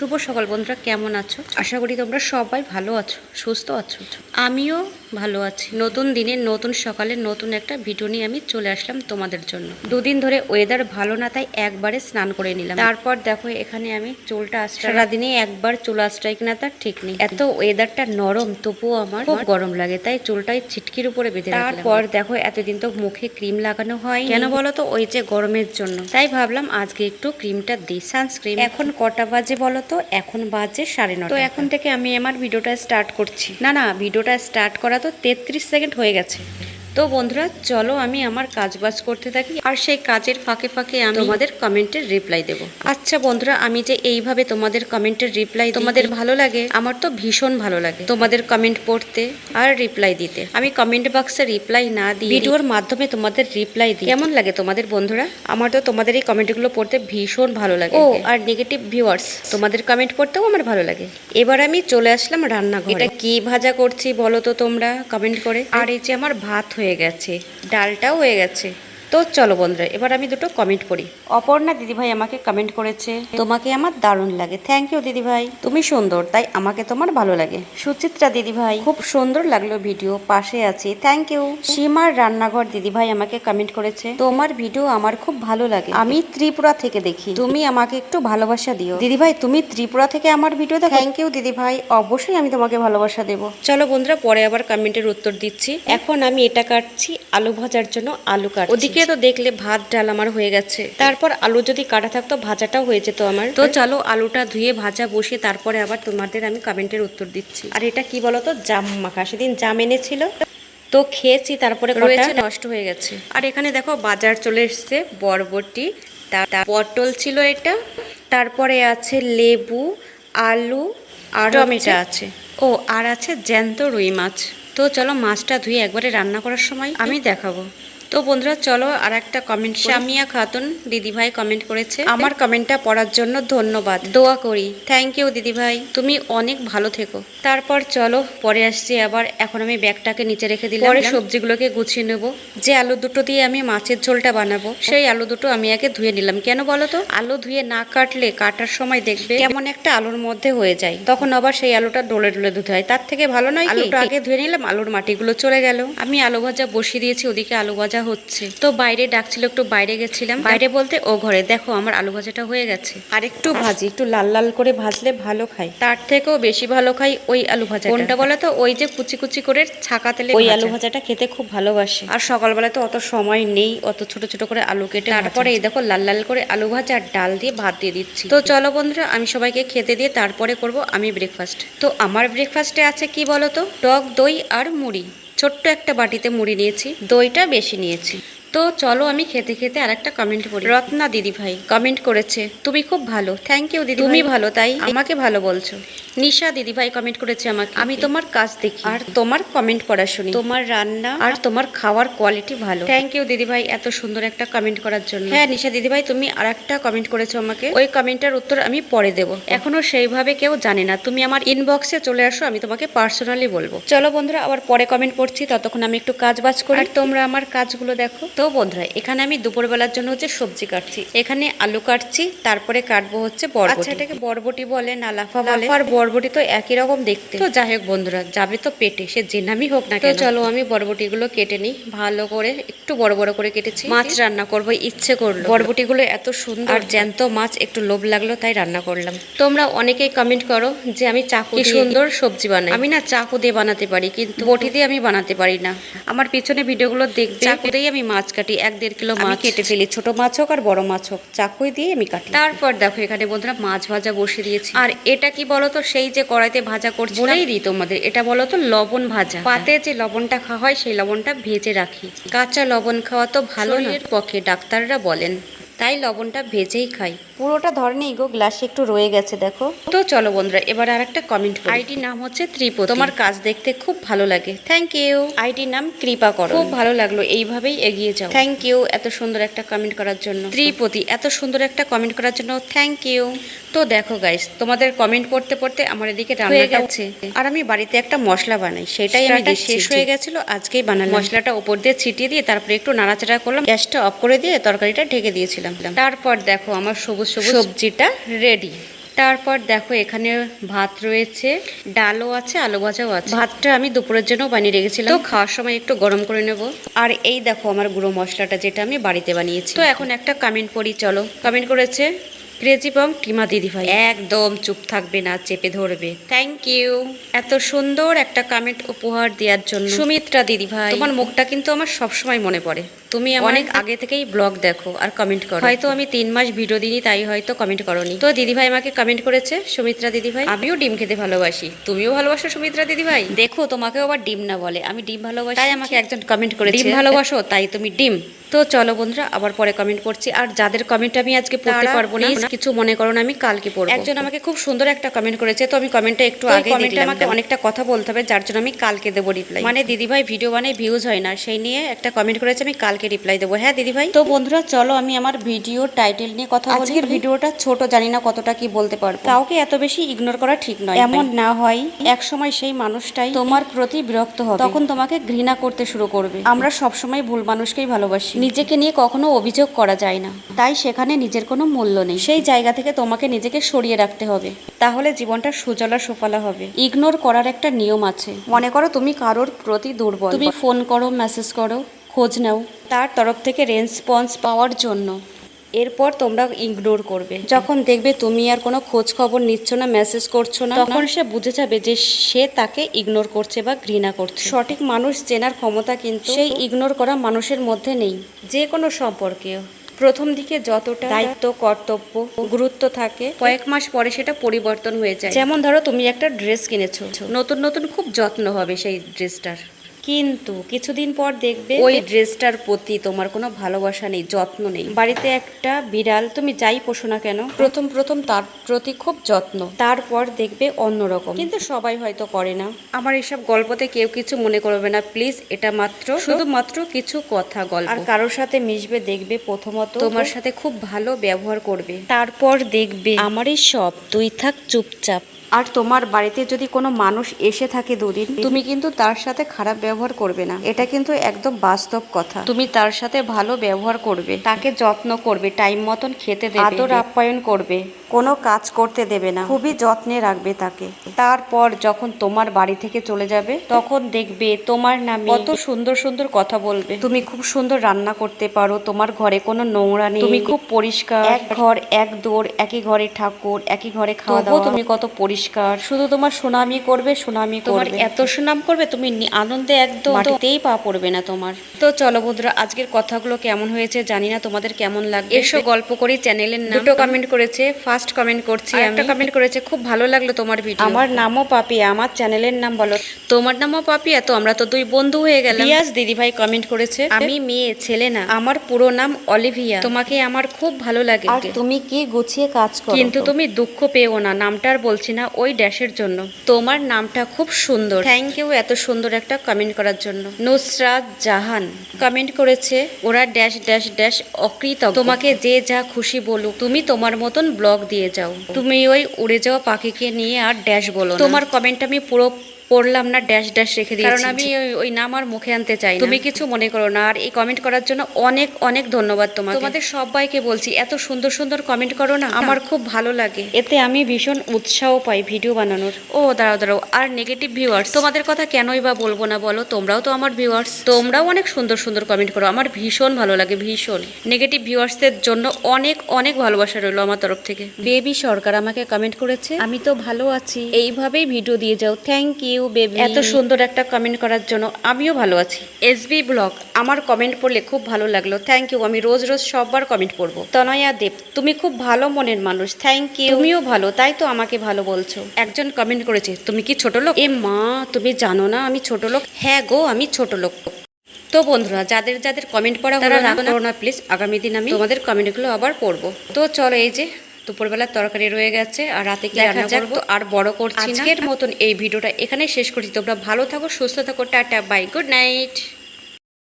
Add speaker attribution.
Speaker 1: শুভ সকাল বন্ধুরা কেমন আছো? আশা করি তোমরা সবাই ভালো আছো সুস্থ আছো। আমিও ভালো আছি। নতুন দিনে নতুন সকালে নতুন একটা ভিডিও নিয়ে আমি চলে আসলাম তোমাদের জন্য। দুদিন ধরে ওয়েদার ভালো না তাই একবারে স্নান করে নিলাম। তারপর দেখো এখানে আমি চুলটা আশ্রয় সারাদিনে একবার চুল আশ্রয় কিনা তার ঠিক নেই। এত ওয়েদারটা নরম তবুও আমার খুব গরম লাগে তাই চুলটাই ছিটকির উপরে বেঁধে তারপর দেখো এতদিন তো মুখে ক্রিম লাগানো হয় কেন বলো তো? ওই যে গরমের জন্য। তাই ভাবলাম আজকে একটু ক্রিমটা দিই। সানস্ক্রিন এখন কটা বাজে বলো তো? এখন বাজে সাড়ে নটা। তো এখন থেকে আমি আমার ভিডিওটা স্টার্ট করছি। না না ভিডিওটা স্টার্ট করা তো তেত্রিশ সেকেন্ড হয়ে গেছে। তো বন্ধুরা, চলো আমি আমার কাজ বাজ করতে থাকি আর সেই কাজের ফাঁকে ফাঁকে আমি তোমাদের কমেন্টের রিপ্লাই দেবো। আচ্ছা বন্ধুরা, আমি যে এইভাবে তোমাদের কমেন্টের রিপ্লাই তোমাদের ভালো লাগে? আমার তো ভীষণ ভালো লাগে তোমাদের কমেন্ট পড়তে আর রিপ্লাই দিতে। আমি কমেন্ট বক্সে রিপ্লাই না দিই ভিডিওর মাধ্যমে তোমাদের রিপ্লাই দিই। কেমন লাগে তোমাদের বন্ধুরা? আমার তো তোমাদের এই কমেন্টগুলো পড়তে ভীষণ ভালো লাগে। ও, আর নেগেটিভ ভিউয়ার্স তোমাদের কমেন্ট পড়তেও আমার ভালো লাগে। এবার আমি চলে আসলাম রান্নাঘরে। এটা কি ভাজা করছি বলো তো তোমরা কমেন্ট করে? আর এই যে আমার ভাত হয়ে গেছে ডালটাও হয়ে গেছে। তো চলো বন্ধুরা এবার আমি দুটো কমেন্ট পড়ি। অপর্ণা দিদিভাই আমাকে কমেন্ট করেছে তোমাকে আমার দারুণ লাগে। থ্যাংক ইউ দিদিভাই। তুমি সুন্দর তাই আমাকে তোমার ভালো লাগে। সুচিত্রা দিদিভাই খুব সুন্দর লাগল ভিডিও পাশে আছি। থ্যাংক ইউ সীমার রান্নাঘর দিদিভাই আমাকে কমেন্ট করেছে তোমার ভিডিও আমার খুব ভালো লাগে। আমি ত্রিপুরা থেকে দেখি। তুমি আমাকে একটু ভালোবাসা দিও। দিদিভাই তুমি ত্রিপুরা থেকে আমার ভিডিও দেখো। থ্যাংক ইউ দিদিভাই। অবশ্যই আমি তোমাকে ভালোবাসা দেবো। চলো বন্ধুরা পরে আবার কমেন্টের উত্তর দিচ্ছি। এখন আমি এটা কাটছি আলু ভাজার জন্য আলু কাটছি। ওদিকে তো দেখলে ভাত ডাল আমার হয়ে গেছে। তারপর আলু যদি কাটা থাকতো ভাজাটাও হয়ে যেত আমার। তো চলো আলুটা ধুয়ে ভাজা বসিয়ে তারপরে আবার তোমাদের আমি কমেন্টের উত্তর দিচ্ছি। আর এটা কি বলতো? জাম মাখা। সেদিন জাম এনেছিল। তো খেয়েছি তারপরে রয়েছে নষ্ট হয়ে গেছে। আর এখানে দেখো বাজার চলে এসছে বরবটি। পটল ছিল এটা। তারপরে আছে লেবু আলু আর টমেটো আছে। ও আর আছে জ্যান্ত রুই মাছ। তো চলো মাছটা ধুয়ে একবারে রান্না করার সময় আমি দেখাবো। তো বন্ধুরা চলো আর একটা কমেন্ট শামিয়া খাতুন দিদিভাই কমেন্ট করেছে। আমার কমেন্টটা পড়ার জন্য ধন্যবাদ। দোয়া করি। থ্যাংক ইউ দিদিভাই। তুমি অনেক ভালো থেকো। তারপর চলো পরে আসছি আবার। এখন আমি ব্যাগটাকে নিচে রেখে দিলাম। পরে সবজিগুলোকে গুছিয়ে নেব। যে আলু দুটো দিয়ে আমি মাছের ঝোলটা বানাবো সেই আলু দুটো আমি আগে ধুয়ে নিলাম। কেন বলো তো? আলু ধুয়ে না কাটলে কাটার সময় দেখবে কেমন একটা আলুর মধ্যে হয়ে যায়। তখন আবার সেই আলুটা ডলে ডলে ধুতে হয়। তার থেকে ভালো নয় আলুটা আগে ধুয়ে নিলাম আলুর মাটিগুলো চলে গেল। আমি আলু ভাজা বসিয়ে দিয়েছি ওদিকে আলু ভাজা হচ্ছে। তো বাইরে ডাকছিল একটু বাইরে গেছিলাম। বাইরে বলতে ও ঘরে দেখো আমার আলু ভাজাটা হয়ে গেছে। আর একটু ভাজি একটু লাল লাল করে ভাজলে ভালো খাই। তার থেকেও বেশি ভালো খাই ওই আলু ভাজা কোনটা বলে তো? ওই যে কুচি কুচি করে ছাকা তেলে ওই আলু ভাজাটা খেতে খুব ভালোবাসে। আর সকালবেলা তো অত সময় নেই অত ছোট ছোট করে আলু কেটে তারপরে এই দেখো লাল লাল করে আলু ভাজা আর ডাল দিয়ে ভাত দিয়ে দিচ্ছি। তো চলো বন্ধুরা আমি সবাইকে খেতে দিয়ে তারপরে করব আমি ব্রেকফাস্ট তো আমার ব্রেকফাস্টে আছে কি বলো তো? টক দই আর মুড়ি। ছোট্ট একটা বাটিতে মুড়ি নিয়েছি দইটা বেশি নিয়েছি। তো চলো আমি খেতে খেতে আর একটা কমেন্ট করি রত্না দিদি ভাই কমেন্ট করেছে তুমি খুব ভালো থ্যাংক ইউ দিদি তুমি ভালো তাই আমাকে ভালো বলছো। নিশা দিদিভাই কমেন্ট করেছে আমাকে। আমি তোমার কাজ দেখি। আর তোমার কমেন্ট পড়া শুনি। তোমার রান্না আর তোমার খাওয়ার কোয়ালিটি ভালো। থ্যাংক ইউ দিদিভাই এত সুন্দর একটা কমেন্ট করার জন্য। হ্যাঁ নিশা দিদিভাই তুমি আর একটা কমেন্ট করেছ আমাকে। ওই কমেন্টের উত্তর আমি পরে দেবো। এখনও সেইভাবে কেউ জানে না। তুমি আমার ইনবক্সে চলে আসো আমি তোমাকে পার্সোনালি বলব। চলো বন্ধুরা আবার পরে কমেন্ট পড়ছি ততক্ষণ আমি একটু কাজ বাজ করি। আর তোমরা আমার কাজগুলো দেখো। তো বন্ধুরা এখানে আমি দুপুরবেলার জন্য হচ্ছে সবজি কাটছি। এখানে আলু কাটছি তারপরে কাটবো হচ্ছে বরবটি। আচ্ছা এটাকে বরবটি বলে না লাফা বলে। আর বরবটি তো একই রকম দেখতে। তো যাই হোক বন্ধুরা যাবে তো পেটে সে যে নামই হোক না তো চলো আমি বরবটিগুলো কেটে নিই ভালো করে একটু বড় বড় করে কেটেছি। মাছ রান্না করব ইচ্ছে করল। বরবটিগুলো এত সুন্দর। আর জ্যান্ত মাছ একটু লোভ লাগল তাই রান্না করলাম। তোমরা অনেকেই কমেন্ট করো যে আমি চাকু সুন্দর সবজি বানাই। আমি না চাকু দিয়ে বানাতে পারি কিন্তু বটি দিয়ে আমি বানাতে পারি না। আমার পিছনে ভিডিওগুলো দেখবে। চাকু দিয়েই আমি মাছ কাটি এক দেড় কিলো মাছ। কেটে ফেলি ছোট মাছ হোক আর বড় মাছ হোক চাকুই দিয়ে আমি কাটি। তারপর দেখো এখানে বন্ধুরা মাছ ভাজা বসিয়ে দিয়েছি। আর এটা কি বলতো সেই যে কড়াইতে ভাজা করছি বলেই দিই তোমাদের এটা তো লবণ ভাজা। পাতে যে লবণটা খাওয়া হয় সেই লবণটা ভেজে রাখি। কাঁচা লবণ খাওয়া তো ভালো পক্ষে ডাক্তাররা বলেন তাই লবণটা ভেজেই খাই। পুরোটা ধরেনি গো গ্লাসে একটু রয়ে গেছে দেখো। তো চলো বন্ধুরা এবার আর একটা কমেন্ট আইডি নাম হচ্ছে ত্রিপতি। তোমার কাজ দেখতে খুব ভালো লাগে। থ্যাংক ইউ আইডি নাম কৃপা করো খুব ভালো লাগল এইভাবেই এগিয়ে যাও। থ্যাংক ইউ এত সুন্দর একটা কমেন্ট করার জন্য। ত্রিপতি এত সুন্দর একটা কমেন্ট করার জন্য থ্যাংক ইউ তো দেখো গাইস তোমাদের কমেন্ট পড়তে পড়তে আমার এদিকে রান্না গেছে আর আমি বাড়িতে একটা মশলা বানাই সেটাই আমি শেষ হয়ে গেছিল আজকেই বানালাম। মশলাটা উপর দিয়ে ছিটিয়ে দিয়ে তারপরে একটু নাড়াচাড়া করলাম গ্যাসটা অফ করে দিয়ে তরকারিটা ঢেকে দিয়েছিলাম। তারপর দেখো আমার সবুজ সবুজ সবজিটা রেডি তারপর দেখো এখানে ভাত রয়েছে ডালও আছে আলু ভাজাও আছে। ভাতটা আমি দুপুরের জন্য বানিয়ে রেখেছিলাম। তো খাওয়ার সময় একটু গরম করে নেব। আর এই দেখো আমার গুঁড়ো মশলাটা যেটা আমি বাড়িতে বানিয়েছি। তো এখন একটা কমেন্ট পড়ি চলো। কমেন্ট করেছে ক্রেজি বং টিমা দিদি ভাই। একদম চুপ থাকবে না চেপে ধরবে। থ্যাংক ইউ এত সুন্দর একটা কমেন্ট উপহার দেওয়ার জন্য। সুমিত্রা দিদি ভাই। তোমার মুখটা কিন্তু আমার সবসময় মনে পড়ে। তুমি অনেক আগে থেকেই ব্লগ দেখো আর কমেন্ট করো। হয়তো আমি তিন মাস ভিডিও দিইনি তাই হয়তো কমেন্ট করনি। তো দিদি ভাই আমাকে কমেন্ট করেছে সুমিত্রা দিদি ভাই আমিও ডিম খেতে ভালোবাসি। তুমিও ভালোবাসো সুমিত্রা দিদি ভাই দেখো তোমাকেও আবার ডিম না বলে। আমি ডিম ভালোবাসি। তাই আমাকে একজন কমেন্ট করে ডিম ভালোবাসো তাই তুমি ডিম। তো চলো বন্ধুরা আবার পরে কমেন্ট করছি। আর যাদের কমেন্ট আমি আজকে পড়তে পারব না কিছু মনে করো না আমি কালকে পড়ব। একজন আমাকে খুব সুন্দর একটা কমেন্ট করেছে তো আমি কমেন্টটা একটু আগে কমেন্টে আমাকে অনেকটা কথা বলতে হবে যার জন্য আমি কালকে দেবো রিপ্লাই মানে দিদি ভাই ভিডিও বানাই ভিউজ হয় না সেই নিয়ে একটা কমেন্ট করেছে আমি কালকে রিপ্লাই দেবো। হ্যাঁ দিদি ভাই? তো বন্ধুরা চলো আমি আমার ভিডিও টাইটেল নিয়ে কথা বলি। আজকের ভিডিওটা ছোট জানি না কতটা কি বলতে পারব। কাউকে এত বেশি ইগনোর করা ঠিক নয় এমন না হয়। এক সময় সেই মানুষটাই তোমার প্রতি বিরক্ত হবে। তখন তোমাকে ঘৃণা করতে শুরু করবে। আমরা সবসময় ভুল মানুষকেই ভালোবাসি। নিজেকে নিয়ে কখনো অভিযোগ করা যায় না। তাই সেখানে নিজের কোনো মূল্য নেই। সেই জায়গা থেকে তোমাকে নিজেকে সরিয়ে রাখতে হবে। তাহলে জীবনটা সুজলা সুফলা হবে। ইগনোর করার একটা নিয়ম আছে। মনে করো তুমি কারোর প্রতি দুর্বল। তুমি ফোন করো মেসেজ করো। খোঁজ নাও। তার তরফ থেকে রেসপন্স পাওয়ার জন্য। এরপর তোমরা ইগনোর করবে। যখন দেখবে তুমি আর কোনো খোঁজ খবর নিচ্ছ না মেসেজ করছ না তখন সে বুঝে যাবে যে সে তাকে ইগনোর করছে বা ঘৃণা করছে। সঠিক মানুষ চেনার ক্ষমতা কিন্তু সেই ইগনোর করা মানুষের মধ্যে নেই যে কোনো সম্পর্কে প্রথম দিকে যতটা দায়িত্ব কর্তব্য গুরুত্ব থাকে কয়েক মাস পরে সেটা পরিবর্তন হয়ে যায়। যেমন ধরো তুমি একটা ড্রেস কিনেছো। নতুন নতুন খুব যত্ন হবে সেই ড্রেসটার কিন্তু কিছুদিন পর দেখবে ওই ড্রেসটার প্রতি তোমার কোনো ভালোবাসা নেই যত্ন নেই। বাড়িতে একটা বিড়াল তুমি যাই পোষো না কেন প্রথম প্রথম তার প্রতি খুব যত্ন। তারপর দেখবে অন্যরকম। কিন্তু সবাই হয়তো করে না। আমার এসব গল্পতে কেউ কিছু মনে করবে না প্লিজ এটা মাত্র শুধুমাত্র কিছু কথা গল্প। আর কারোর সাথে মিশবে দেখবে প্রথমত তোমার সাথে খুব ভালো ব্যবহার করবে। তারপর দেখবে আমারই সব তুই থাক চুপচাপ। আর তোমার বাড়িতে যদি কোনো মানুষ এসে থাকে দুদিন, তুমি কিন্তু তার সাথে খারাপ ব্যবহার করবে না। এটা কিন্তু একদম বাস্তব কথা। তুমি তার সাথে ভালো ব্যবহার করবে, তাকে যত্ন করবে, টাইম মতন খেতে দেবে, আদর আপ্যায়ন করবে। কোনো কাজ করতে দেবে না। খুবই যত্নে রাখবে তাকে। তারপর যখন তোমার বাড়ি থেকে চলে যাবে তখন দেখবে তোমার নামে কত সুন্দর সুন্দর কথা বলবে। তুমি খুব সুন্দর রান্না করতে পারো তোমার ঘরে কোনো নোংরা নেই। তুমি খুব পরিষ্কার। এক ঘর এক দৌড় একই ঘরে ঠাকুর একই ঘরে খাওয়া দাওয়া। তুমি কত পরিষ্কার। শুধু তোমার সুনামি করবে সুনামি তোমার এত সুনাম করবে তুমি আনন্দে একদম মাটিতেই পা পড়বে না তোমার। তো চলো বন্ধুরা আজকের কথাগুলো কেমন হয়েছে জানি না তোমাদের কেমন লাগবে? এসো গল্প করি চ্যানেলের নাম। দুটো কমেন্ট করেছে ফার্স্ট কমেন্ট করছি একটা কমেন্ট করেছে খুব ভালো লাগল তোমার ভিডিও আমার নামও পাপিয়া আমার চ্যানেলের নাম বলো। তোমার নামও পাপিয়া তো আমরা তো দুই বন্ধু হয়ে গেলাম। রিয়াজ দিদি ভাই কমেন্ট করেছে আমি মেয়ে ছেলে না। আমার পুরো নাম অলিভিয়া। তোমাকে আমার খুব ভালো লাগে
Speaker 2: আর তুমি কি গুছিয়ে কাজ করো
Speaker 1: কিন্তু তুমি দুঃখ পেও না নামটা আর বলছি না ওই ড্যাশের জন্য। তোমার নামটা খুব সুন্দর। থ্যাংক ইউ এত সুন্দর একটা কমেন্ট করার জন্য। নুসরাত জাহান কমেন্ট করেছে ওরা ড্যাশ ড্যাশ ড্যাশ অকৃত তোমাকে যে যা খুশি বলুক তুমি তোমার মতন ব্লগ দিয়ে যাও। তুমি ওই উড়ে যাওয়া পাখিকে নিয়ে আর ড্যাশ বলো তোমার কমেন্ট আমি পুরো পড়লাম না ড্যাশ ড্যাশ রেখে দিয়েছি। কারণ আমি ওই- নাম আর মুখে আনতে চাই না। তুমি কিছু মনে করো না আর এই কমেন্ট করার জন্য অনেক অনেক ধন্যবাদ তোমাকে। তোমাদের সবাইকে বলছি এত সুন্দর সুন্দর কমেন্ট করো না। আমার খুব ভালো লাগে। এতে আমি ভীষণ উৎসাহ পাই ভিডিও বানানোর। ও দাঁড়াও দাঁড়াও আর নেগেটিভ ভিউয়ার্স তোমাদের কথা কেনই বা বলব না বলো তোমরাও তো আমার ভিউয়ার্স তোমরাও অনেক সুন্দর সুন্দর কমেন্ট করো আমার ভীষণ ভালো লাগে ভীষণ। নেগেটিভ ভিউয়ার্সদের জন্য অনেক অনেক ভালোবাসা রইল আমার তরফ থেকে। বেবি সরকার আমাকে কমেন্ট করেছে আমি তো ভালো আছি। এইভাবেই ভিডিও দিয়ে যাও। থ্যাংক ইউ বেবি এত সুন্দর একটা কমেন্ট করার জন্য আমিও ভালো আছি। এসবি ব্লগ আমার কমেন্ট পড়লে খুব ভালো লাগল। থ্যাংক ইউ আমি রোজ রোজ সববার কমেন্ট পড়ব। তনয়া দেব তুমি খুব ভালো মনের মানুষ। থ্যাংক ইউ তুমিও ভালো তাই তো আমাকে ভালো বলছো। একজন কমেন্ট করেছে তুমি কি ছোট লোক? এ মা তুমি জানো না আমি ছোট লোক? হ্যাঁ গো আমি ছোট লোক। তো বন্ধুরা যাদের যাদের কমেন্ট পড়া তারা করো না প্লিজ আগামী দিন আমি তোমাদের কমেন্টগুলো আবার পড়ব। তো চলো এই যে দুপুরবেলার তরকারি রয়ে গেছে আর রাতে কি রান্না করব? আর বড় করছি না। আজকের মতন এই ভিডিওটা এখানে শেষ করছি। তোমরা ভালো থাকো সুস্থ থাকো টাটা বাই গুড নাইট